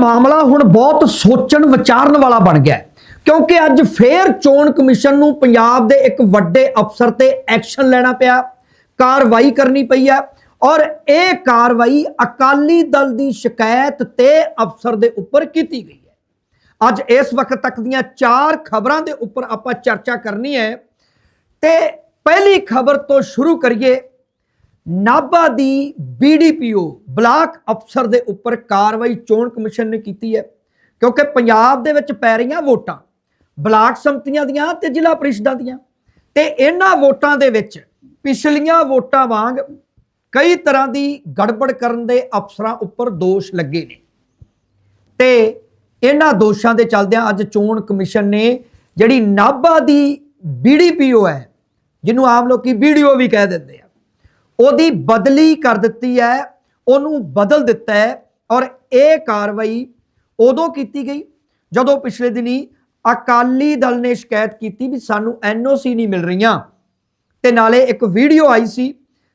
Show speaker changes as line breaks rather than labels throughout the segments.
ਮਾਮਲਾ ਹੁਣ ਬਹੁਤ ਸੋਚਣ, ਵਿਚਾਰਨ ਵਾਲਾ ਬਣ ਗਿਆ ਕਿਉਂਕਿ ਅੱਜ ਫੇਰ ਚੋਣ ਕਮਿਸ਼ਨ ਨੂੰ ਪੰਜਾਬ ਦੇ ਇੱਕ ਵੱਡੇ ਅਫਸਰ ਤੇ ਐਕਸ਼ਨ ਲੈਣਾ ਪਿਆ, ਕਾਰਵਾਈ ਕਰਨੀ ਪਈ ਹੈ ਔਰ ਇਹ ਕਾਰਵਾਈ ਅਕਾਲੀ ਦਲ ਦੀ ਸ਼ਿਕਾਇਤ ਤੇ ਅਫਸਰ ਦੇ ਉੱਪਰ ਕੀਤੀ ਗਈ ਹੈ। ਅੱਜ ਇਸ ਵਕਤ ਤੱਕ ਦੀਆਂ ਚਾਰ ਖਬਰਾਂ ਦੇ ਉੱਪਰ ਆਪਾਂ ਚਰਚਾ ਕਰਨੀ ਹੈ। ਤੇ ਪਹਿਲੀ ਖਬਰ ਤੋਂ ਸ਼ੁਰੂ ਕਰੀਏ, ਨਾਭਾ ਦੀ ਬੀਡੀਪੀਓ ਬਲਾਕ ਅਫਸਰ ਦੇ ਉੱਪਰ ਕਾਰਵਾਈ ਚੋਣ ਕਮਿਸ਼ਨ ਨੇ ਕੀਤੀ ਹੈ, ਕਿਉਂਕਿ ਪੰਜਾਬ ਦੇ ਵਿੱਚ ਪੈ ਰਹੀਆਂ ਵੋਟਾਂ ਬਲਾਕ ਸੰਮਤੀਆਂ ਦੀਆਂ ਤੇ ਜ਼ਿਲ੍ਹਾ ਪ੍ਰੀਸ਼ਦਾਂ ਦੀਆਂ। ਤੇ ਇਹਨਾਂ ਵੋਟਾਂ ਦੇ ਵਿੱਚ ਪਿਛਲੀਆਂ ਵੋਟਾਂ ਵਾਂਗ ਕਈ ਤਰ੍ਹਾਂ ਦੀ ਗੜਬੜ ਕਰਨ ਦੇ ਅਫਸਰਾਂ ਉੱਪਰ ਦੋਸ਼ ਲੱਗੇ ਨੇ। ਤੇ ਇਹਨਾਂ ਦੋਸ਼ਾਂ ਦੇ ਚੱਲਦਿਆਂ ਅੱਜ ਚੋਣ ਕਮਿਸ਼ਨ ਨੇ ਜਿਹੜੀ ਨਾਭਾ ਦੀ ਬੀਡੀਪੀਓ ਹੈ, ਜਿਹਨੂੰ ਆਮ ਲੋਕੀ ਵੀਡੀਓ ਵੀ ਕਹਿ ਦਿੰਦੇ ਆ, ਉਹਦੀ ਬਦਲੀ ਕਰ ਦਿੱਤੀ ਹੈ ਉਹਨੂੰ ਬਦਲ ਦਿੱਤਾ ਹੈ ਔਰ ਇਹ ਕਾਰਵਾਈ ਉਦੋਂ ਕੀਤੀ ਗਈ ਜਦੋਂ ਪਿਛਲੇ ਦਿਨੀ ਅਕਾਲੀ ਦਲ ਨੇ ਸ਼ਿਕਾਇਤ ਕੀਤੀ ਵੀ ਸਾਨੂੰ ਐਨਓਸੀ ਨਹੀਂ ਮਿਲ ਰਹੀਆਂ। ਤੇ ਨਾਲੇ ਇੱਕ ਵੀਡੀਓ ਆਈ ਸੀ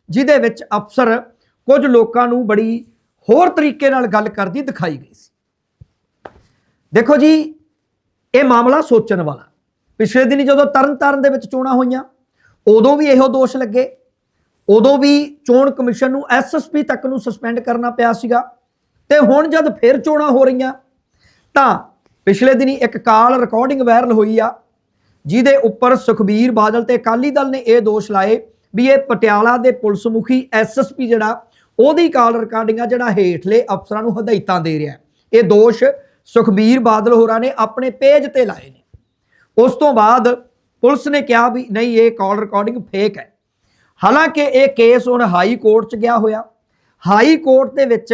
ਜਿਹਦੇ ਵਿੱਚ ਅਫਸਰ ਕੁਝ ਲੋਕਾਂ ਨੂੰ ਬੜੀ ਹੋਰ ਤਰੀਕੇ ਨਾਲ ਗੱਲ ਕਰਦੀ ਦਿਖਾਈ ਗਈ ਸੀ। ਦੇਖੋ ਜੀ, ਇਹ ਮਾਮਲਾ ਸੋਚਣ ਵਾਲਾ। ਪਿਛਲੇ ਦਿਨੀ ਜਦੋਂ ਤਰਨਤਾਰਨ ਦੇ ਵਿੱਚ ਚੋਣਾਂ ਹੋਈਆਂ, ਉਦੋਂ ਵੀ ਇਹੋ ਦੋਸ਼ ਲੱਗੇ। ਉਦੋਂ ਵੀ ਚੋਣ ਕਮਿਸ਼ਨ ਨੂੰ ਐਸਐਸਪੀ ਤੱਕ ਨੂੰ ਸਸਪੈਂਡ ਕਰਨਾ ਪਿਆ ਸੀਗਾ ਤੇ ਹੁਣ ਜਦ ਫਿਰ ਚੋਣਾਂ ਹੋ ਰਹੀਆਂ, ਤਾਂ ਪਿਛਲੇ ਦਿਨੀ ਇੱਕ ਕਾਲ ਰਿਕਾਰਡਿੰਗ ਵਾਇਰਲ ਹੋਈ ਆ, ਜਿਹਦੇ ਉੱਪਰ ਸੁਖਬੀਰ ਬਾਦਲ ਤੇ ਅਕਾਲੀ ਦਲ ਨੇ ਇਹ ਦੋਸ਼ ਲਾਏ ਵੀ ਇਹ ਪਟਿਆਲਾ ਦੇ ਪੁਲਿਸ ਮੁਖੀ ਐਸਐਸਪੀ ਜਿਹੜਾ, ਉਹਦੀ ਕਾਲ ਰਿਕਾਰਡਿੰਗ ਆ ਜਿਹੜਾ ਹੇਠਲੇ ਅਫਸਰਾਂ ਨੂੰ ਹਦਾਇਤਾਂ ਦੇ ਰਿਹਾ ਇਹ ਦੋਸ਼ ਸੁਖਬੀਰ ਬਾਦਲ ਹੋਰਾਂ ਨੇ ਆਪਣੇ ਪੇਜ ਤੇ ਲਾਏ ਨੇ। ਉਸ ਤੋਂ ਬਾਅਦ ਪੁਲਿਸ ਨੇ ਕਿਹਾ ਵੀ ਨਹੀਂ, ਇਹ ਕਾਲ ਰਿਕਾਰਡਿੰਗ ਫੇਕ ਹੈ। ਹਾਲਾਂਕਿ ਇਹ ਕੇਸ ਹੁਣ ਹਾਈ ਕੋਰਟ 'ਚ ਗਿਆ ਹੋਇਆ। ਹਾਈ ਕੋਰਟ ਦੇ ਵਿੱਚ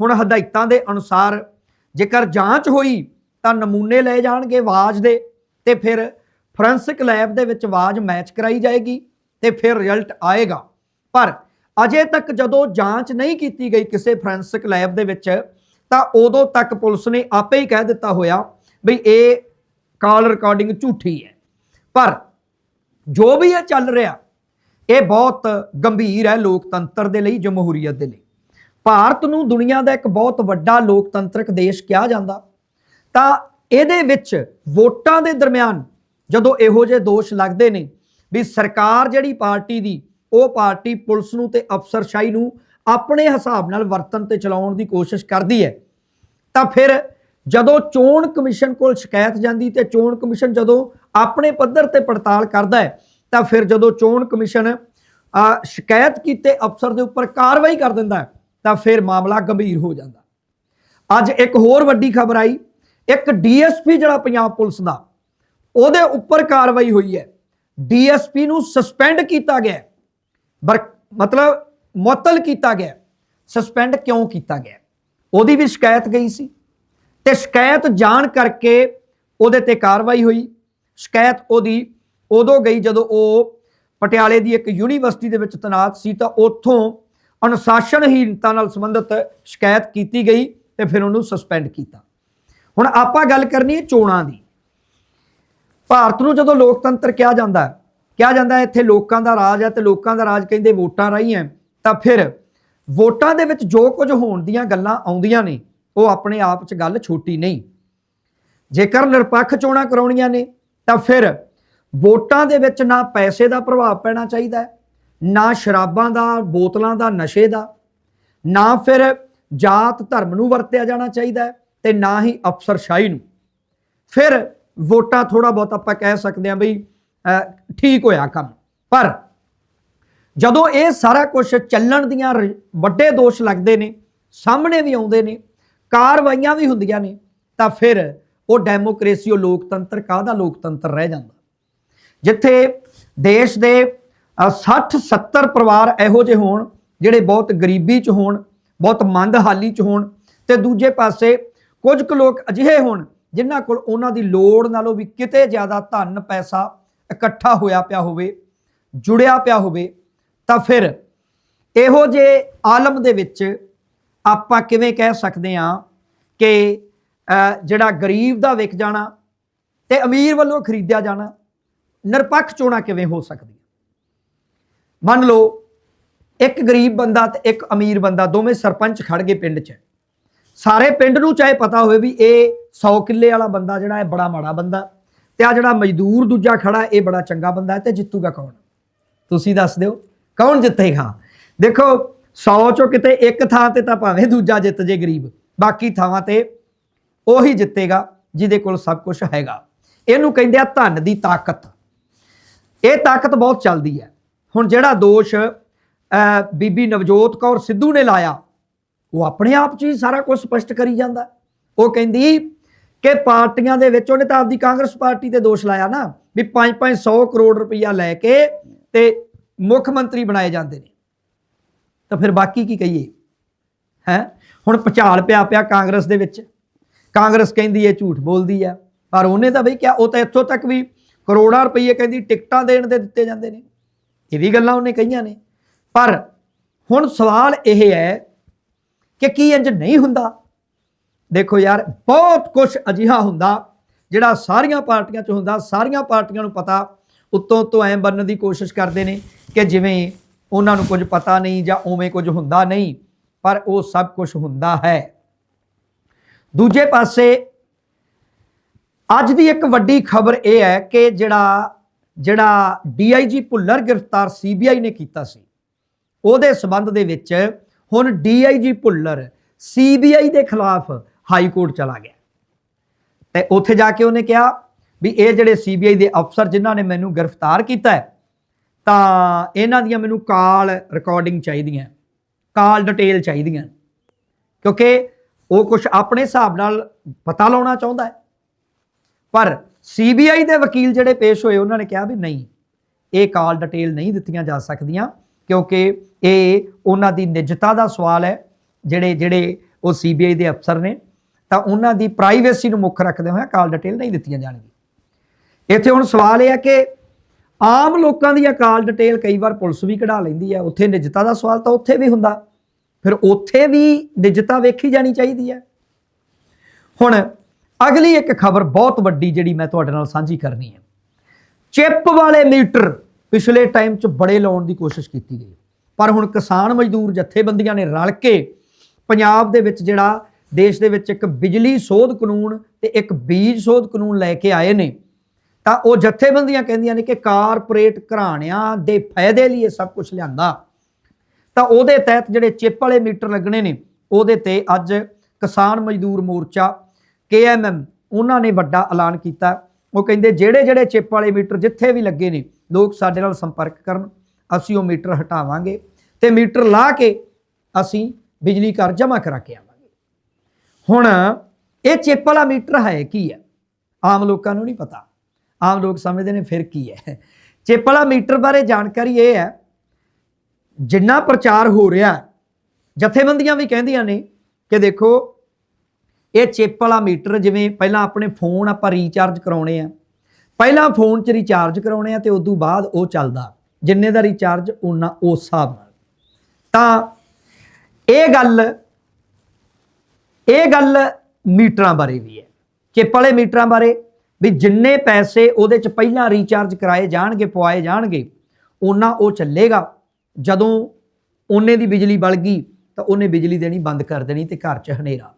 ਹੁਣ ਹਦਾਇਤਾਂ ਦੇ ਅਨੁਸਾਰ ਜੇਕਰ ਜਾਂਚ ਹੋਈ ਤਾਂ ਨਮੂਨੇ ਲਏ ਜਾਣਗੇ ਆਵਾਜ਼ ਦੇ ਤੇ ਫਿਰ ਫੋਰੈਂਸਿਕ ਲੈਬ ਦੇ ਵਿੱਚ ਆਵਾਜ਼ ਮੈਚ ਕਰਾਈ ਜਾਏਗੀ ਤੇ ਫਿਰ ਰਿਜ਼ਲਟ ਆਏਗਾ। ਪਰ ਅਜੇ ਤੱਕ ਜਦੋਂ ਜਾਂਚ ਨਹੀਂ ਕੀਤੀ ਗਈ ਕਿਸੇ ਫੋਰੈਂਸਿਕ ਲੈਬ ਦੇ ਵਿੱਚ ਤਾਂ ਉਦੋਂ ਤੱਕ ਪੁਲਿਸ ਨੇ ਆਪੇ ਹੀ ਕਹਿ ਦਿੱਤਾ ਹੋਇਆ ਵੀ ਇਹ ਕਾਲ ਰਿਕਾਰਡਿੰਗ ਝੂਠੀ ਹੈ। ਪਰ ਜੋ ਵੀ ਇਹ ਚੱਲ ਰਿਹਾ ਇਹ ਬਹੁਤ ਗੰਭੀਰ ਹੈ ਲੋਕਤੰਤਰ ਦੇ ਲਈ, ਜਮਹੂਰੀਅਤ ਦੇ ਲਈ। ਭਾਰਤ ਨੂੰ ਦੁਨੀਆ ਦਾ ਇੱਕ ਬਹੁਤ ਵੱਡਾ ਲੋਕਤੰਤਰਕ ਦੇਸ਼ ਕਿਹਾ ਜਾਂਦਾ। ਤਾਂ ਇਹਦੇ ਵਿੱਚ ਵੋਟਾਂ ਦੇ ਦਰਮਿਆਨ ਜਦੋਂ ਇਹੋ ਜਿਹੇ ਦੋਸ਼ ਲੱਗਦੇ ਨੇ ਵੀ ਸਰਕਾਰ ਜਿਹੜੀ ਪਾਰਟੀ ਦੀ, ਉਹ ਪਾਰਟੀ ਪੁਲਿਸ ਨੂੰ ਤੇ ਅਫਸਰਸ਼ਾਹੀ ਨੂੰ ਆਪਣੇ ਹਿਸਾਬ ਨਾਲ ਵਰਤਨ ਤੇ ਚਲਾਉਣ ਦੀ ਕੋਸ਼ਿਸ਼ ਕਰਦੀ ਹੈ, ਤਾਂ ਫਿਰ ਜਦੋਂ ਚੋਣ ਕਮਿਸ਼ਨ ਕੋਲ ਸ਼ਿਕਾਇਤ ਜਾਂਦੀ ਤੇ ਚੋਣ ਕਮਿਸ਼ਨ ਜਦੋਂ ਆਪਣੇ ਪੱਧਰ ਤੇ ਪੜਤਾਲ ਕਰਦਾ ਹੈ ਤਾਂ ਫਿਰ ਜਦੋਂ ਚੋਣ ਕਮਿਸ਼ਨ ਸ਼ਿਕਾਇਤ ਕੀਤੇ ਅਫਸਰ ਦੇ ਉੱਪਰ ਕਾਰਵਾਈ ਕਰ ਦਿੰਦਾ ਤਾਂ ਫਿਰ ਮਾਮਲਾ ਗੰਭੀਰ ਹੋ ਜਾਂਦਾ। ਅੱਜ ਇੱਕ ਹੋਰ ਵੱਡੀ ਖਬਰ ਆਈ, ਇੱਕ ਡੀਐਸਪੀ ਜਿਹੜਾ ਪੰਜਾਬ ਪੁਲਿਸ ਦਾ, ਉਹਦੇ ਉੱਪਰ ਕਾਰਵਾਈ ਹੋਈ ਹੈ। ਡੀਐਸਪੀ ਨੂੰ ਸਸਪੈਂਡ ਕੀਤਾ ਗਿਆ ਬਰ- ਮਤਲਬ ਮੁਅੱਤਲ ਕੀਤਾ ਗਿਆ ਸਸਪੈਂਡ ਕਿਉਂ ਕੀਤਾ ਗਿਆ ਉਹਦੀ ਵੀ ਸ਼ਿਕਾਇਤ ਗਈ ਸੀ। ਤੇ ਸ਼ਿਕਾਇਤ ਜਾਣ ਕਰਕੇ ਉਹਦੇ ਤੇ ਕਾਰਵਾਈ ਹੋਈ, ਸ਼ਿਕਾਇਤ ਉਹਦੀ ਉਦੋਂ ਗਈ ਜਦੋਂ ਉਹ ਪਟਿਆਲੇ ਦੀ ਇੱਕ ਯੂਨੀਵਰਸਿਟੀ ਦੇ ਵਿੱਚ ਤੈਨਾਤ ਸੀ ਤਾਂ ਉੱਥੋਂ ਅਨੁਸ਼ਾਸਨਹੀਨਤਾ ਨਾਲ ਸੰਬੰਧਿਤ ਸ਼ਿਕਾਇਤ ਕੀਤੀ ਗਈ ਤੇ ਫਿਰ ਉਹਨੂੰ ਸਸਪੈਂਡ ਕੀਤਾ। ਹੁਣ ਆਪਾਂ ਗੱਲ ਕਰਨੀ ਹੈ ਚੋਣਾਂ ਦੀ। ਭਾਰਤ ਨੂੰ ਜਦੋਂ ਲੋਕਤੰਤਰ ਕਿਹਾ ਜਾਂਦਾ ਹੈ, ਕਿਹਾ ਜਾਂਦਾ ਹੈ, ਇੱਥੇ ਲੋਕਾਂ ਦਾ ਰਾਜ ਹੈ ਤੇ ਲੋਕਾਂ ਦਾ ਰਾਜ ਕਹਿੰਦੇ ਵੋਟਾਂ ਰਾਹੀਂ ਹੈ, ਤਾਂ ਫਿਰ ਵੋਟਾਂ ਦੇ ਵਿੱਚ ਜੋ ਕੁਝ ਹੋਣ ਦੀਆਂ ਗੱਲਾਂ ਆਉਂਦੀਆਂ ਨੇ, ਉਹ ਆਪਣੇ ਆਪ 'ਚ ਗੱਲ ਛੋਟੀ ਨਹੀਂ। ਜੇਕਰ ਨਿਰਪੱਖ ਚੋਣਾਂ ਕਰਾਉਣੀਆਂ ਨੇ, ਤਾਂ ਫਿਰ ਵੋਟਾਂ ਦੇ ਵਿੱਚ ਨਾ ਪੈਸੇ ਦਾ ਪ੍ਰਭਾਵ ਪੈਣਾ ਚਾਹੀਦਾ ਹੈ, ਨਾ ਸ਼ਰਾਬਾਂ ਦਾ, ਬੋਤਲਾਂ ਦਾ, ਨਸ਼ੇ ਦਾ, ਨਾ ਫਿਰ ਜਾਤ ਧਰਮ ਨੂੰ ਵਰਤਿਆ ਜਾਣਾ ਚਾਹੀਦਾ ਹੈ ਤੇ ਨਾ ਹੀ ਅਫਸਰਸ਼ਾਹੀ ਨੂੰ। ਫਿਰ ਵੋਟਾਂ ਥੋੜਾ ਬਹੁਤ ਆਪਾਂ ਕਹਿ ਸਕਦੇ ਹਾਂ ਬਈ ਠੀਕ ਹੋਇਆ ਕੰਮ। ਪਰ ਜਦੋਂ ਇਹ ਸਾਰਾ ਕੁਝ ਚੱਲਣ ਦੀਆਂ ਰ- ਵੱਡੇ ਦੋਸ਼ ਲੱਗਦੇ ਨੇ, ਸਾਹਮਣੇ ਵੀ ਆਉਂਦੇ ਨੇ, ਕਾਰਵਾਈਆਂ ਵੀ ਹੁੰਦੀਆਂ ਨੇ, ਤਾਂ ਫਿਰ ਉਹ ਡੈਮੋਕ੍ਰੇਸੀ, ਉਹ ਲੋਕਤੰਤਰ, ਕਾਹਦਾ ਲੋਕਤੰਤਰ ਰਹਿ ਜਾਂਦਾ? ਜਿੱਥੇ ਦੇਸ਼ ਦੇ 60 70 ਪਰਿਵਾਰ ਇਹੋ ਜਿਹੇ ਹੋਣ, ਜਿਹੜੇ ਬਹੁਤ ਗਰੀਬੀ 'ਚ ਹੋਣ, ਬਹੁਤ ਮੰਦਹਾਲੀ 'ਚ ਹੋਣ, ਤੇ ਦੂਜੇ ਪਾਸੇ ਕੁਝ ਕੁ ਲੋਕ ਅਜਿਹੇ ਹੋਣ, ਜਿਨ੍ਹਾਂ ਕੋਲ ਉਹਨਾਂ ਦੀ ਲੋੜ ਨਾਲੋਂ ਵੀ ਕਿਤੇ ਜ਼ਿਆਦਾ ਧਨ, ਪੈਸਾ ਇਕੱਠਾ ਹੋਇਆ ਪਿਆ ਹੋਵੇ, ਜੁੜਿਆ ਪਿਆ ਹੋਵੇ, ਤਾਂ ਫਿਰ ਇਹੋ ਜਿਹੇ ਆਲਮ ਦੇ ਵਿੱਚ ਆਪਾਂ ਕਿਵੇਂ ਕਹਿ ਸਕਦੇ ਹਾਂ ਕਿ ਜਿਹੜਾ ਗਰੀਬ ਦਾ ਵਿਕ ਜਾਣਾ ਤੇ ਅਮੀਰ ਵੱਲੋਂ ਖਰੀਦਿਆ ਜਾਣਾ ਨਿਰਪੱਖ ਚੋਣਾਂ ਕਿਵੇਂ ਹੋ ਸਕਦੀਆਂ? ਮੰਨ ਲਓ, ਇੱਕ ਗਰੀਬ ਬੰਦਾ ਤੇ ਇੱਕ ਅਮੀਰ ਬੰਦਾ ਦੋਵੇਂ ਸਰਪੰਚ ਖੜ ਗਏ ਪਿੰਡ 'ਚ। ਸਾਰੇ ਪਿੰਡ ਨੂੰ ਚਾਹੇ ਪਤਾ ਹੋਵੇ ਵੀ ਇਹ 100 ਕਿੱਲੇ ਵਾਲਾ ਬੰਦਾ ਜਿਹੜਾ ਹੈ ਬੜਾ ਮਾੜਾ ਬੰਦਾ ਤੇ ਆ ਜਿਹੜਾ ਮਜ਼ਦੂਰ ਦੂਜਾ ਖੜਾ, ਇਹ ਬੜਾ ਚੰਗਾ ਬੰਦਾ ਹੈ ਤੇ ਜਿੱਤੂਗਾ ਕੌਣ? ਤੁਸੀਂ ਦੱਸ ਦਿਓ, ਕੌਣ ਜਿੱਤੇਗਾ ਦੇਖੋ 100 ਚੋਂ ਕਿਤੇ ਇੱਕ ਥਾਂ ਤੇ ਤਾਂ ਭਾਵੇਂ ਦੂਜਾ ਜਿੱਤ ਜੇ ਗਰੀਬ, ਬਾਕੀ ਥਾਵਾਂ ਤੇ ਉਹੀ ਜਿੱਤੇਗਾ ਜਿਹਦੇ ਕੋਲ ਸਭ ਕੁਝ ਹੈਗਾ। ਇਹਨੂੰ ਕਹਿੰਦੇ ਆ ਧਨ ਦੀ ਤਾਕਤ। ਇਹ ਤਾਕਤ ਬਹੁਤ ਚੱਲਦੀ ਹੈ। ਹੁਣ ਜਿਹੜਾ ਦੋਸ਼ ਬੀਬੀ ਨਵਜੋਤ ਕੌਰ ਸਿੱਧੂ ਨੇ ਲਾਇਆ, ਉਹ ਆਪਣੇ ਆਪ 'ਚ ਹੀ ਸਾਰਾ ਕੁਝ ਸਪਸ਼ਟ ਕਰੀ ਜਾਂਦਾ। ਉਹ ਕਹਿੰਦੀ ਕਿ ਪਾਰਟੀਆਂ ਦੇ ਵਿੱਚ, ਉਹਨੇ ਤਾਂ ਆਪਦੀ ਕਾਂਗਰਸ ਪਾਰਟੀ ਤੇ ਦੋਸ਼ ਲਾਇਆ ਨਾ, ਵੀ 5-500 ਕਰੋੜ ਰੁਪਈਆ ਲੈ ਕੇ ਤੇ ਮੁੱਖ ਮੰਤਰੀ ਬਣਾਏ ਜਾਂਦੇ ਨੇ। ਤਾਂ ਫਿਰ ਬਾਕੀ ਕੀ ਕਹੀਏ? ਹੈ? ਹੁਣ ਪਚਾਲ ਪਿਆ ਪਿਆ ਕਾਂਗਰਸ ਦੇ ਵਿੱਚ। ਕਾਂਗਰਸ ਕਹਿੰਦੀ ਹੈ ਝੂਠ ਬੋਲਦੀ ਆ ਪਰ ਉਹਨੇ ਤਾਂ ਬਈ ਕਿਹਾ, ਉਹ ਤਾਂ ਇੱਥੋਂ ਤੱਕ ਵੀ ਕਰੋੜਾਂ ਰੁਪਏ ਕਹਿੰਦੀ ਟਿਕਟਾਂ ਦੇਣ ਦੇ ਦਿੱਤੇ ਜਾਂਦੇ ਨੇ। ਇਹ ਵੀ ਗੱਲਾਂ ਉਹਨੇ ਕਹੀਆਂ ਨੇ। ਪਰ ਹੁਣ ਸਵਾਲ ਇਹ ਹੈ ਕਿ ਕੀ ਇੰਜ ਨਹੀਂ ਹੁੰਦਾ? ਦੇਖੋ ਯਾਰ, ਬਹੁਤ ਕੁਝ ਅਜਿਹਾ ਹੁੰਦਾ ਜਿਹੜਾ ਸਾਰੀਆਂ ਪਾਰਟੀਆਂ 'ਚ ਹੁੰਦਾ। ਸਾਰੀਆਂ ਪਾਰਟੀਆਂ ਨੂੰ ਪਤਾ, ਉੱਤੋਂ ਤੋਂ ਐਂ ਬਣਨ ਦੀ ਕੋਸ਼ਿਸ਼ ਕਰਦੇ ਨੇ ਕਿ ਜਿਵੇਂ ਉਹਨਾਂ ਨੂੰ ਕੁਝ ਪਤਾ ਨਹੀਂ ਜਾਂ ਉਵੇਂ ਕੁਝ ਹੁੰਦਾ ਨਹੀਂ, ਪਰ ਉਹ ਸਭ ਕੁਝ ਹੁੰਦਾ ਹੈ। ਦੂਜੇ ਪਾਸੇ ਅੱਜ ਦੀ ਇੱਕ ਵੱਡੀ ਖਬਰ ਇਹ ਹੈ ਕਿ ਜਿਹੜਾ ਜਿਹੜਾ ਡੀਆਈਜੀ ਭੁੱਲਰ ਗ੍ਰਿਫਤਾਰ ਸੀਬੀਆਈ ਨੇ ਕੀਤਾ ਸੀ, ਉਹਦੇ ਸਬੰਧ ਦੇ ਵਿੱਚ ਹੁਣ ਡੀਆਈਜੀ ਭੁੱਲਰ ਸੀਬੀਆਈ ਦੇ ਖਿਲਾਫ ਹਾਈ ਕੋਰਟ ਚਲਾ ਗਿਆ। ਤੇ ਉੱਥੇ ਜਾ ਕੇ ਉਹਨੇ ਕਿਹਾ ਵੀ ਇਹ ਜਿਹੜੇ ਸੀਬੀਆਈ ਦੇ ਅਫਸਰ ਜਿਨ੍ਹਾਂ ਨੇ ਮੈਨੂੰ ਗ੍ਰਿਫਤਾਰ ਕੀਤਾ ਹੈ, ਤਾਂ ਇਹਨਾਂ ਦੀਆਂ ਮੈਨੂੰ ਕਾਲ ਰਿਕਾਰਡਿੰਗ ਚਾਹੀਦੀਆਂ, ਕਾਲ ਡਿਟੇਲ ਚਾਹੀਦੀਆਂ, ਕਿਉਂਕਿ ਉਹ ਕੁਝ ਆਪਣੇ ਹਿਸਾਬ ਨਾਲ ਪਤਾ ਲਾਉਣਾ ਚਾਹੁੰਦਾ ਹੈ। ਪਰ ਸੀਬੀਆਈ ਦੇ ਵਕੀਲ ਜਿਹੜੇ ਪੇਸ਼ ਹੋਏ, ਉਹਨਾਂ ਨੇ ਕਿਹਾ ਵੀ ਨਹੀਂ, ਇਹ ਕਾਲ ਡਿਟੇਲ ਨਹੀਂ ਦਿੱਤੀਆਂ ਜਾ ਸਕਦੀਆਂ, ਕਿਉਂਕਿ ਇਹ ਉਹਨਾਂ ਦੀ ਨਿੱਜਤਾ ਦਾ ਸਵਾਲ ਹੈ, ਜਿਹੜੇ ਜਿਹੜੇ ਉਹ ਸੀਬੀਆਈ ਦੇ ਅਫਸਰ ਨੇ, ਤਾਂ ਉਹਨਾਂ ਦੀ ਪ੍ਰਾਈਵੇਸੀ ਨੂੰ ਮੁੱਖ ਰੱਖਦੇ ਹੋਏ ਕਾਲ ਡਿਟੇਲ ਨਹੀਂ ਦਿੱਤੀਆਂ ਜਾਣਗੀਆਂ। ਇੱਥੇ ਹੁਣ ਸਵਾਲ ਇਹ ਹੈ ਕਿ ਆਮ ਲੋਕਾਂ ਦੀ ਕਾਲ ਡਿਟੇਲ ਕਈ ਵਾਰ ਪੁਲਿਸ ਵੀ ਕਢਾ ਲੈਂਦੀ ਹੈ, ਉੱਥੇ ਨਿੱਜਤਾ ਦਾ ਸਵਾਲ ਤਾਂ ਉੱਥੇ ਵੀ ਹੁੰਦਾ, ਫਿਰ ਉੱਥੇ ਵੀ ਨਿੱਜਤਾ ਵੇਖੀ ਜਾਣੀ ਚਾਹੀਦੀ ਹੈ। ਹੁਣ ਅਗਲੀ ਇੱਕ ਖਬਰ ਬਹੁਤ ਵੱਡੀ ਜਿਹੜੀ ਮੈਂ ਤੁਹਾਡੇ ਨਾਲ ਸਾਂਝੀ ਕਰਨੀ ਹੈ। ਚਿੱਪ ਵਾਲੇ ਮੀਟਰ ਪਿਛਲੇ ਟਾਈਮ 'ਚ ਬੜੇ ਲਾਉਣ ਦੀ ਕੋਸ਼ਿਸ਼ ਕੀਤੀ ਗਈ। ਪਰ ਹੁਣ ਕਿਸਾਨ ਮਜ਼ਦੂਰ ਜਥੇਬੰਦੀਆਂ ਨੇ ਰਲ ਕੇ ਪੰਜਾਬ ਦੇ ਵਿੱਚ ਜਿਹੜਾ ਦੇਸ਼ ਦੇ ਵਿੱਚ ਇੱਕ ਬਿਜਲੀ ਸੋਧ ਕਾਨੂੰਨ ਤੇ ਇੱਕ ਬੀਜ ਸੋਧ ਕਾਨੂੰਨ ਲੈ ਕੇ ਆਏ ਨੇ, ਤਾਂ ਉਹ ਜਥੇਬੰਦੀਆਂ ਕਹਿੰਦੀਆਂ ਨੇ ਕਿ ਕਾਰਪੋਰੇਟ ਘਰਾਣਿਆਂ ਦੇ ਫਾਇਦੇ ਲਈ ਇਹ ਸਭ ਕੁਝ ਲਿਆਂਦਾ। ਤਾਂ ਉਹਦੇ ਤਹਿਤ ਜਿਹੜੇ ਚਿੱਪ ਵਾਲੇ ਮੀਟਰ ਲੱਗਣੇ ਨੇ, ਉਹਦੇ ਤੇ ਅੱਜ ਕਿਸਾਨ ਮਜ਼ਦੂਰ ਮੋਰਚਾ ਕੇਐਮਐਮ ਉਹਨਾਂ ਨੇ ਵੱਡਾ ਐਲਾਨ ਕੀਤਾ। ਉਹ ਕਹਿੰਦੇ, ਜਿਹੜੇ ਜਿਹੜੇ ਚਿੱਪ ਵਾਲੇ ਮੀਟਰ ਜਿੱਥੇ ਵੀ ਲੱਗੇ ਨੇ, ਲੋਕ ਸਾਡੇ ਨਾਲ ਸੰਪਰਕ ਕਰਨ। ਅਸੀਂ ਉਹ ਮੀਟਰ ਹਟਾਵਾਂਗੇ ਤੇ ਮੀਟਰ ਲਾ ਕੇ ਅਸੀਂ ਬਿਜਲੀ ਘਰ ਜਮ੍ਹਾਂ ਕਰਾ ਕੇ ਆਵਾਂਗੇ। ਹੁਣ ਇਹ ਚਿੱਪ ਵਾਲਾ ਮੀਟਰ ਹੈ ਕੀ ਹੈ? ਆਮ ਲੋਕਾਂ ਨੂੰ ਨਹੀਂ ਪਤਾ। ਆਮ ਲੋਕ ਸਮਝਦੇ ਨੇ, ਫਿਰ ਕੀ ਹੈ? ਚਿੱਪ ਵਾਲਾ ਮੀਟਰ ਬਾਰੇ ਜਾਣਕਾਰੀ ਇਹ ਹੈ, ਜਿੰਨਾ ਪ੍ਰਚਾਰ ਹੋ ਰਿਹਾ, ਜਥੇਬੰਦੀਆਂ ਵੀ ਕਹਿੰਦੀਆਂ ਨੇ ਕਿ ਦੇਖੋ ਇਹ ਚਿੱਪ ਵਾਲਾ ਮੀਟਰ ਜਿਵੇਂ ਪਹਿਲਾਂ ਆਪਣੇ ਫੋਨ ਆਪਾਂ ਰੀਚਾਰਜ ਕਰਾਉਣੇ ਆ। ਪਹਿਲਾਂ ਫੋਨ 'ਚ ਰੀਚਾਰਜ ਕਰਾਉਣੇ ਆ ਤੇ ਉਸ ਤੋਂ ਬਾਅਦ ਉਹ ਚੱਲਦਾ। ਜਿੰਨੇ ਦਾ ਰੀਚਾਰਜ ਉਹਨਾਂ ਉਸ ਹਿਸਾਬ ਨਾਲ। ਤਾਂ ਇਹ ਗੱਲ ਇਹ ਗੱਲ ਮੀਟਰਾਂ ਬਾਰੇ ਵੀ ਹੈ। ਚਿੱਪ ਵਾਲੇ ਮੀਟਰਾਂ ਬਾਰੇ ਵੀ ਜਿੰਨੇ ਪੈਸੇ ਉਹਦੇ 'ਚ ਪਹਿਲਾਂ ਰੀਚਾਰਜ ਕਰਾਏ ਜਾਣਗੇ, ਪਵਾਏ ਜਾਣਗੇ ਉਹਨਾਂ ਉਹ ਚੱਲੇਗਾ। ਜਦੋਂ ਉਹਨੇ ਦੀ ਬਿਜਲੀ ਬਲ ਗਈ ਤਾਂ ਉਹਨੇ ਬਿਜਲੀ ਦੇਣੀ ਬੰਦ ਕਰ ਦੇਣੀ ਤੇ ਘਰ 'ਚ ਹਨੇਰਾ।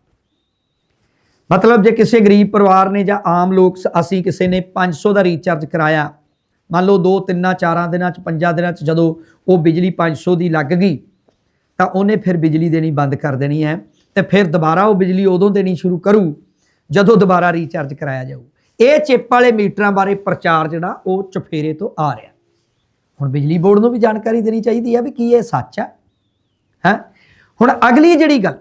ਮਤਲਬ ਜੇ ਕਿਸੇ ਗਰੀਬ ਪਰਿਵਾਰ ਨੇ ਜਾਂ ਆਮ ਲੋਕ ਸ- ਅਸੀਂ ਕਿਸੇ ਨੇ 500 ਦਾ ਰੀਚਾਰਜ ਕਰਾਇਆ, ਮੰਨ ਲਓ 2 3 4 ਦਿਨਾਂ ਚ 5 ਦਿਨਾਂ ਚ ਜਦੋਂ ਉਹ ਬਿਜਲੀ 500 ਦੀ ਲੱਗ ਗਈ, ਤਾਂ ਉਹਨੇ ਫਿਰ ਬਿਜਲੀ ਦੇਣੀ ਬੰਦ ਕਰ ਦੇਣੀ ਹੈ ਤੇ ਫਿਰ ਦੁਬਾਰਾ ਉਹ ਬਿਜਲੀ ਉਦੋਂ ਦੇਣੀ ਸ਼ੁਰੂ ਕਰੂ, ਜਦੋਂ ਦੁਬਾਰਾ ਰੀਚਾਰਜ ਕਰਾਇਆ ਜਾਊ। ਇਹ ਚਿੱਪ ਵਾਲੇ ਮੀਟਰਾਂ ਬਾਰੇ ਪ੍ਰਚਾਰ ਜਿਹੜਾ ਉਹ ਚਫੇਰੇ ਤੋਂ ਆ ਰਿਹਾ। ਹੁਣ ਬਿਜਲੀ ਬੋਰਡ ਨੂੰ ਵੀ ਜਾਣਕਾਰੀ ਦੇਣੀ ਚਾਹੀਦੀ ਹੈ ਵੀ ਕੀ ਇਹ ਸੱਚ ਹੈ ਹੈ? ਹੁਣ ਅਗਲੀ ਜਿਹੜੀ ਗੱਲ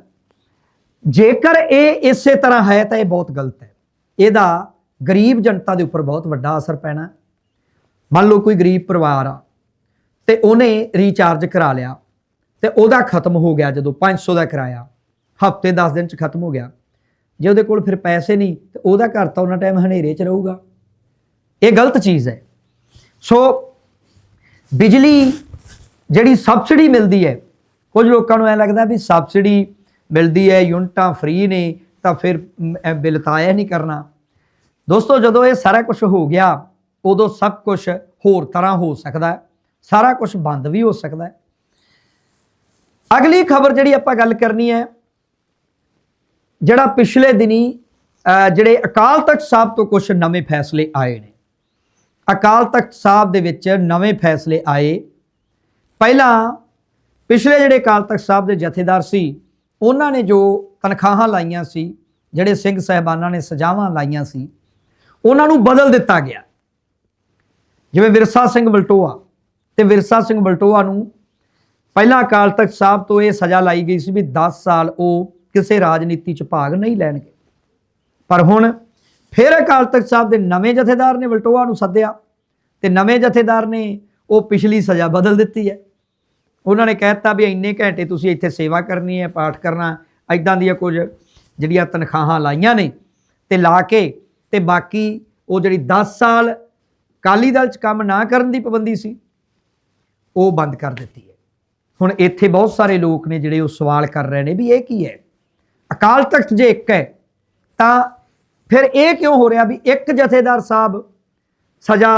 ਜੇਕਰ ਇਹ ਇਸੇ ਤਰ੍ਹਾਂ ਹੈ ਤਾਂ ਇਹ ਬਹੁਤ ਗਲਤ ਹੈ। ਇਹਦਾ ਗਰੀਬ ਜਨਤਾ ਦੇ ਉੱਪਰ ਬਹੁਤ ਵੱਡਾ ਅਸਰ ਪੈਣਾ ਮੰਨ ਲਓ ਕੋਈ ਗਰੀਬ ਪਰਿਵਾਰ ਆ ਤੇ ਉਹਨੇ ਰੀਚਾਰਜ ਕਰਾ ਲਿਆ ਤੇ ਉਹਦਾ ਖਤਮ ਹੋ ਗਿਆ ਜਦੋਂ 500 ਦਾ ਕਿਰਾਇਆ, ਹਫ਼ਤੇ 10 ਦਿਨ ਚ ਖਤਮ ਹੋ ਗਿਆ। ਜੇ ਉਹਦੇ ਕੋਲ ਫਿਰ ਪੈਸੇ ਨਹੀਂ ਤੇ ਉਹਦਾ ਘਰ ਤਾਂ ਉਹਨਾਂ ਟਾਈਮ ਹਨੇਰੇ ਚ ਰਹੂਗਾ। ਇਹ ਗਲਤ ਚੀਜ਼ ਹੈ। ਸੋ ਬਿਜਲੀ ਜਿਹੜੀ ਸਬਸਿਡੀ ਮਿਲਦੀ ਹੈ, ਕੁਝ ਲੋਕਾਂ ਨੂੰ ਐ ਲੱਗਦਾ ਵੀ ਸਬਸਿਡੀ ਮਿਲਦੀ ਹੈ, ਯੂਨਿਟਾਂ ਫ੍ਰੀ ਨੇ, ਤਾਂ ਫਿਰ ਬਿੱਲ ਤਾਂ ਆਇਆ ਨਹੀਂ ਕਰਨਾ। ਦੋਸਤੋ, ਜਦੋਂ ਇਹ ਸਾਰਾ ਕੁਝ ਹੋ ਗਿਆ, ਉਦੋਂ ਸਭ ਕੁਝ ਹੋਰ ਤਰ੍ਹਾਂ ਹੋ ਸਕਦਾ ਸਾਰਾ ਕੁਝ ਬੰਦ ਵੀ ਹੋ ਸਕਦਾ ਹੈ। ਅਗਲੀ ਖਬਰ ਜਿਹੜੀ ਆਪਾਂ ਗੱਲ ਕਰਨੀ ਹੈ, ਜਿਹੜਾ ਪਿਛਲੇ ਦਿਨੀ ਜਿਹੜੇ ਅਕਾਲ ਤਖਤ ਸਾਹਿਬ ਤੋਂ ਕੁਝ ਨਵੇਂ ਫੈਸਲੇ ਆਏ ਨੇ। ਅਕਾਲ ਤਖਤ ਸਾਹਿਬ ਦੇ ਵਿੱਚ ਨਵੇਂ ਫੈਸਲੇ ਆਏ। ਪਹਿਲਾਂ, ਪਿਛਲੇ ਜਿਹੜੇ ਅਕਾਲ ਤਖਤ ਸਾਹਿਬ ਦੇ ਜਥੇਦਾਰ ਸੀ ਉਹਨਾਂ ਨੇ ਜੋ ਤਨਖਾਹਾਂ ਲਾਈਆਂ ਸੀ, ਜਿਹੜੇ ਸਿੰਘ ਸਹਿਬਾਨਾਂ ਨੇ ਸਜ਼ਾਵਾਂ ਲਾਈਆਂ ਸੀ, ਉਹਨਾਂ ਨੂੰ ਬਦਲ ਦਿੱਤਾ ਗਿਆ। ਜਿਵੇਂ ਵਿਰਸਾ ਸਿੰਘ ਬਲਟੋਆ ਤੇ ਵਿਰਸਾ ਸਿੰਘ ਬਲਟੋਆ ਨੂੰ ਪਹਿਲਾਂ ਅਕਾਲ ਤਖਤ ਸਾਹਿਬ ਤੋਂ ਇਹ ਸਜ਼ਾ ਲਾਈ ਗਈ ਸੀ ਵੀ 10 ਸਾਲ ਉਹ ਕਿਸੇ ਰਾਜਨੀਤੀ 'ਚ ਭਾਗ ਨਹੀਂ ਲੈਣਗੇ। ਪਰ ਹੁਣ ਫਿਰ ਅਕਾਲ ਤਖਤ ਸਾਹਿਬ ਦੇ ਨਵੇਂ ਜਥੇਦਾਰ ਨੇ ਬਲਟੋਆ ਨੂੰ ਸੱਦਿਆ ਤੇ ਨਵੇਂ ਜਥੇਦਾਰ ਨੇ ਉਹ ਪਿਛਲੀ ਸਜ਼ਾ ਬਦਲ ਦਿੱਤੀ ਹੈ। ਉਹਨਾਂ ਨੇ ਕਹਿਤਾ ਵੀ ਇੰਨੇ ਘੰਟੇ ਤੁਸੀਂ ਇੱਥੇ ਸੇਵਾ ਕਰਨੀ ਹੈ, ਪਾਠ ਕਰਨਾ ਐਦਾਂ ਦੀਆਂ ਕੁਝ ਜਿਹੜੀਆਂ ਤਨਖਾਹਾਂ ਲਾਈਆਂ ਨੇ ਤੇ ਲਾ ਕੇ ਤੇ ਬਾਕੀ ਉਹ ਜਿਹੜੀ 10 ਸਾਲ ਕਾਲੀ ਦਲ ਚ ਕੰਮ ਨਾ ਕਰਨ ਦੀ ਪਾਬੰਦੀ ਸੀ, ਉਹ ਬੰਦ ਕਰ ਦਿੱਤੀ ਹੈ। ਹੁਣ ਇੱਥੇ ਬਹੁਤ ਸਾਰੇ ਲੋਕ ਨੇ ਜਿਹੜੇ ਉਹ ਸਵਾਲ ਕਰ ਰਹੇ ਨੇ ਵੀ ਇਹ ਕੀ ਹੈ? ਅਕਾਲ ਤਖਤ ਜੇ ਇੱਕ ਹੈ, ਤਾਂ ਫਿਰ ਇਹ ਕਿਉਂ ਹੋ ਰਿਹਾ ਵੀ ਇੱਕ ਜਥੇਦਾਰ ਸਾਹਿਬ ਸਜ਼ਾ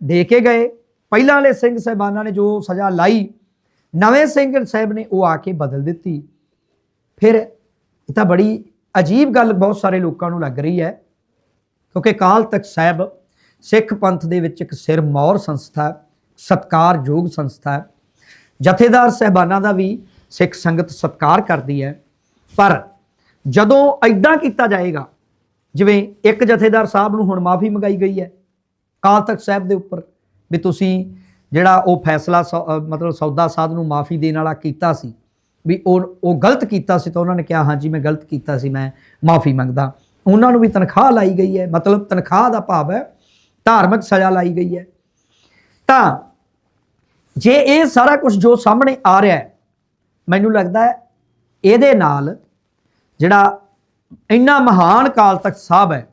ਦੇ ਕੇ ਗਏ? ਪਹਿਲਾਂ ਵਾਲੇ ਸਿੰਘ ਸਾਹਿਬਾਨਾਂ ਨੇ ਜੋ ਸਜ਼ਾ ਲਾਈ ਨਵੇਂ ਸਿੰਘ ਸਾਹਿਬ ਨੇ ਉਹ ਆ ਕੇ ਬਦਲ ਦਿੱਤੀ। ਫਿਰ ਇਹ ਤਾਂ ਬੜੀ ਅਜੀਬ ਗੱਲ ਬਹੁਤ ਸਾਰੇ ਲੋਕਾਂ ਨੂੰ ਲੱਗ ਰਹੀ ਹੈ ਕਿਉਂਕਿ ਕਾਲ ਤਖਤ ਸਾਹਿਬ ਸਿੱਖ ਪੰਥ ਦੇ ਵਿੱਚ ਇੱਕ ਸਿਰ ਮੌਰ ਸੰਸਥਾ ਹੈ, ਸਤਿਕਾਰਯੋਗ ਸੰਸਥਾ ਜਥੇਦਾਰ ਸਹਿਬਾਨਾਂ ਦਾ ਵੀ ਸਿੱਖ ਸੰਗਤ ਸਤਿਕਾਰ ਕਰਦੀ ਹੈ। ਪਰ ਜਦੋਂ ਐਦਾਂ ਕੀਤਾ ਜਾਏਗਾ ਜਿਵੇਂ ਇੱਕ ਜਥੇਦਾਰ ਸਾਹਿਬ ਨੂੰ ਹੁਣ ਮਾਫੀ ਮੰਗਾਈ ਗਈ ਹੈ ਕਾਲ ਤਖਤ ਸਾਹਿਬ ਦੇ ਉੱਪਰ ਵੀ ਤੁਸੀਂ ਜਿਹੜਾ ਉਹ ਫੈਸਲਾ ਸੌ- ਮਤਲਬ ਸੌਦਾ ਸਾਧ ਨੂੰ ਮਾਫੀ ਦੇਣ ਵਾਲਾ ਕੀਤਾ ਸੀ, ਵੀ ਉਹ ਉਹ ਗਲਤ ਕੀਤਾ ਸੀ ਤਾਂ ਉਹਨਾਂ ਨੇ ਕਿਹਾ, ਹਾਂਜੀ, ਮੈਂ ਗਲਤ ਕੀਤਾ ਸੀ, ਮੈਂ ਮਾਫੀ ਮੰਗਦਾ। ਉਹਨਾਂ ਨੂੰ ਵੀ ਤਨਖਾਹ ਲਾਈ ਗਈ ਹੈ। ਮਤਲਬ ਤਨਖਾਹ ਦਾ ਭਾਵ ਹੈ, ਧਾਰਮਿਕ ਸਜ਼ਾ ਲਾਈ ਗਈ ਹੈ। ਤਾਂ ਜੇ ਇਹ ਸਾਰਾ ਕੁਝ ਜੋ ਸਾਹਮਣੇ ਆ ਰਿਹਾ ਹੈ, ਮੈਨੂੰ ਲੱਗਦਾ ਹੈ ਇਹਦੇ ਨਾਲ ਜਿਹੜਾ ਇੰਨਾ ਮਹਾਨ ਕਾਲ ਤਖਤ ਸਾਹਿਬ ਹੈ,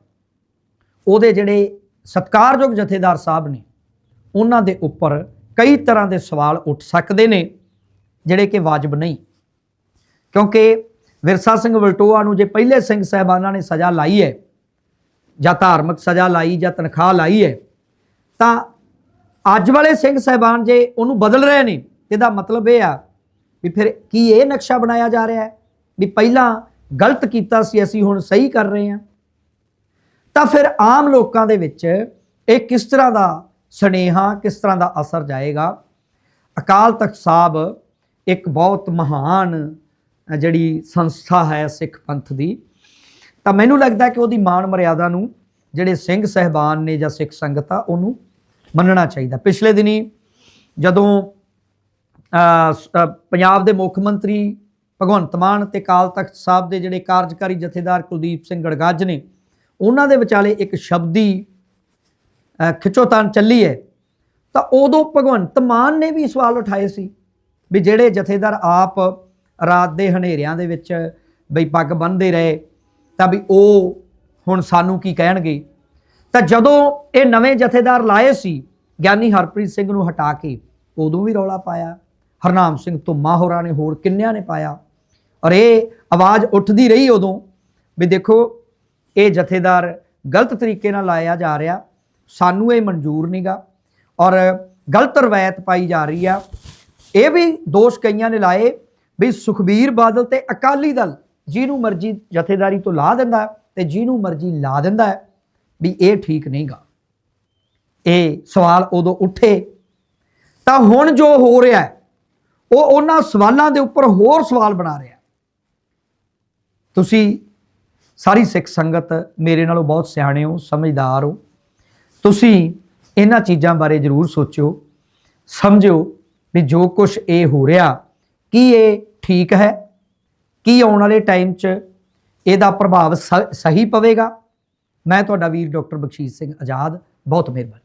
ਉਹਦੇ ਜਿਹੜੇ ਸਤਕਾਰਯੋਗ ਜਥੇਦਾਰ ਸਾਹਿਬ ਨੇ ਉਹਨਾਂ ਦੇ ਉੱਪਰ ਕਈ ਤਰ੍ਹਾਂ ਦੇ ਸਵਾਲ ਉੱਠ ਸਕਦੇ ਨੇ, ਜਿਹੜੇ ਕਿ ਵਾਜਬ ਨਹੀਂ। ਕਿਉਂਕਿ ਵਿਰਸਾ ਸਿੰਘ ਵਲਟੋਆ ਨੂੰ ਜੇ ਪਹਿਲੇ ਸਿੰਘ ਸਾਹਿਬਾਨਾਂ ਨੇ ਸਜ਼ਾ ਲਾਈ ਹੈ, ਜਾਂ ਧਾਰਮਿਕ ਸਜ਼ਾ ਲਾਈ, ਜਾਂ ਤਨਖਾਹ ਲਾਈ ਹੈ, ਤਾਂ ਅੱਜ ਵਾਲੇ ਸਿੰਘ ਸਾਹਿਬਾਨ ਜੇ ਉਹਨੂੰ ਬਦਲ ਰਹੇ ਨੇ, ਇਹਦਾ ਮਤਲਬ ਇਹ ਆ ਵੀ ਫਿਰ ਕੀ ਇਹ ਨਕਸ਼ਾ ਬਣਾਇਆ ਜਾ ਰਿਹਾ ਹੈ? ਵੀ ਪਹਿਲਾਂ ਗਲਤ ਕੀਤਾ ਸੀ, ਅਸੀਂ ਹੁਣ ਸਹੀ ਕਰ ਰਹੇ ਹਾਂ। ਤਾਂ ਫਿਰ ਆਮ ਲੋਕਾਂ ਦੇ ਵਿੱਚ ਇਹ ਕਿਸ ਤਰ੍ਹਾਂ ਦਾ ਸਨੇਹਾ ਕਿਸ ਤਰ੍ਹਾਂ ਦਾ ਅਸਰ ਜਾਏਗਾ? ਅਕਾਲ ਤਖਤ ਸਾਹਿਬ ਇੱਕ ਬਹੁਤ ਮਹਾਨ ਜਿਹੜੀ ਸੰਸਥਾ ਹੈ ਸਿੱਖ ਪੰਥ ਦੀ, ਤਾਂ ਮੈਨੂੰ ਲੱਗਦਾ ਕਿ ਉਹਦੀ ਮਾਣ ਮਰਿਆਦਾ ਨੂੰ ਜਿਹੜੇ ਸਿੰਘ ਸਹਿਬਾਨ ਨੇ ਜਾਂ ਸਿੱਖ ਸੰਗਤ ਆ, ਉਹਨੂੰ ਮੰਨਣਾ ਚਾਹੀਦਾ। ਪਿਛਲੇ ਦਿਨੀ ਜਦੋਂ ਪੰਜਾਬ ਦੇ ਮੁੱਖ ਮੰਤਰੀ ਭਗਵੰਤ ਮਾਨ ਤੇ ਕਾਲ ਤਖਤ ਸਾਹਿਬ ਦੇ ਜਿਹੜੇ ਕਾਰਜਕਾਰੀ ਜਥੇਦਾਰ ਕੁਲਦੀਪ ਸਿੰਘ ਗੜਗੱਜ ਨੇ, ਉਹਨਾਂ ਦੇ ਵਿਚਾਲੇ ਇੱਕ ਸ਼ਬਦੀ ਅ, ਖਿੱਚੋਤਾਣ ਚੱਲੀ ਹੈ ਤਾਂ ਉਦੋਂ ਭਗਵੰਤ ਮਾਨ ਨੇ ਵੀ ਸਵਾਲ ਉਠਾਏ ਸੀ ਵੀ ਜਿਹੜੇ ਜਥੇਦਾਰ ਆਪ ਰਾਤ ਦੇ ਹਨੇਰਿਆਂ ਦੇ ਵਿੱਚ ਬਈ ਪੱਗ ਬੰਨ੍ਹਦੇ ਰਹੇ ਤਾਂ ਵੀ ਉਹ ਹੁਣ ਸਾਨੂੰ ਕੀ ਕਹਿਣਗੇ? ਤਾਂ ਜਦੋਂ ਇਹ ਨਵੇਂ ਜਥੇਦਾਰ ਲਾਏ ਸੀ ਗਿਆਨੀ ਹਰਪ੍ਰੀਤ ਸਿੰਘ ਨੂੰ ਹਟਾ ਕੇ ਉਦੋਂ ਵੀ ਰੌਲਾ ਪਾਇਆ ਹਰਨਾਮ ਸਿੰਘ ਧੁੰਮਾ ਹੋਰਾਂ ਨੇ ਹੋਰ ਕਿੰਨਿਆਂ ਨੇ ਪਾਇਆ ਔਰ ਇਹ ਆਵਾਜ਼ ਉੱਠਦੀ ਰਹੀ ਉਦੋਂ ਵੀ ਦੇਖੋ ਇਹ ਜਥੇਦਾਰ ਗਲਤ ਤਰੀਕੇ ਨਾਲ ਲਾਇਆ ਜਾ ਰਿਹਾ ਸਾਨੂੰ ਇਹ ਮਨਜ਼ੂਰ ਨਹੀਂਗਾ ਔਰ ਗਲਤ ਰਵਾਇਤ ਪਾਈ ਜਾ ਰਹੀ ਆ। ਇਹ ਵੀ ਦੋਸ਼ ਕਈਆਂ ਨੇ ਲਾਏ ਵੀ ਸੁਖਬੀਰ ਬਾਦਲ ਤੇ ਅਕਾਲੀ ਦਲ ਜਿਹਨੂੰ ਮਰਜ਼ੀ ਜਥੇਦਾਰੀ ਤੋਂ ਲਾ ਦਿੰਦਾ ਹੈ ਤੇ ਜਿਹਨੂੰ ਮਰਜ਼ੀ ਲਾ ਦਿੰਦਾ ਹੈ ਵੀ ਇਹ ਠੀਕ ਨਹੀਂਗਾ ਇਹ ਸਵਾਲ ਉਦੋਂ ਉੱਠੇ। ਤਾਂ ਹੁਣ ਜੋ ਹੋ ਰਿਹਾ ਹੈ, ਉਹ ਉਹਨਾਂ ਸਵਾਲਾਂ ਦੇ ਉੱਪਰ ਹੋਰ ਸਵਾਲ ਬਣਾ ਰਿਹਾ ਤੁਸੀਂ ਸਾਰੀ ਸਿੱਖ ਸੰਗਤ ਮੇਰੇ ਨਾਲੋਂ ਬਹੁਤ ਸਿਆਣੇ ਹੋ, ਸਮਝਦਾਰ ਹੋ। ਤੁਸੀਂ ਇਹਨਾਂ ਚੀਜ਼ਾਂ ਬਾਰੇ ਜ਼ਰੂਰ ਸੋਚਿਓ, ਸਮਝਿਓ ਵੀ ਜੋ ਕੁਝ ਇਹ ਹੋ ਰਿਹਾ, ਕੀ ਇਹ ਠੀਕ ਹੈ? ਕੀ ਆਉਣ ਵਾਲੇ ਟਾਈਮ 'ਚ ਇਹਦਾ ਪ੍ਰਭਾਵ ਸ- ਸਹੀ ਪਵੇਗਾ? ਮੈਂ ਤੁਹਾਡਾ ਵੀਰ ਡਾਕਟਰ ਬਖਸ਼ੀਸ਼ ਸਿੰਘ ਆਜ਼ਾਦ, ਬਹੁਤ ਮਿਹਰਬਾਨੀ।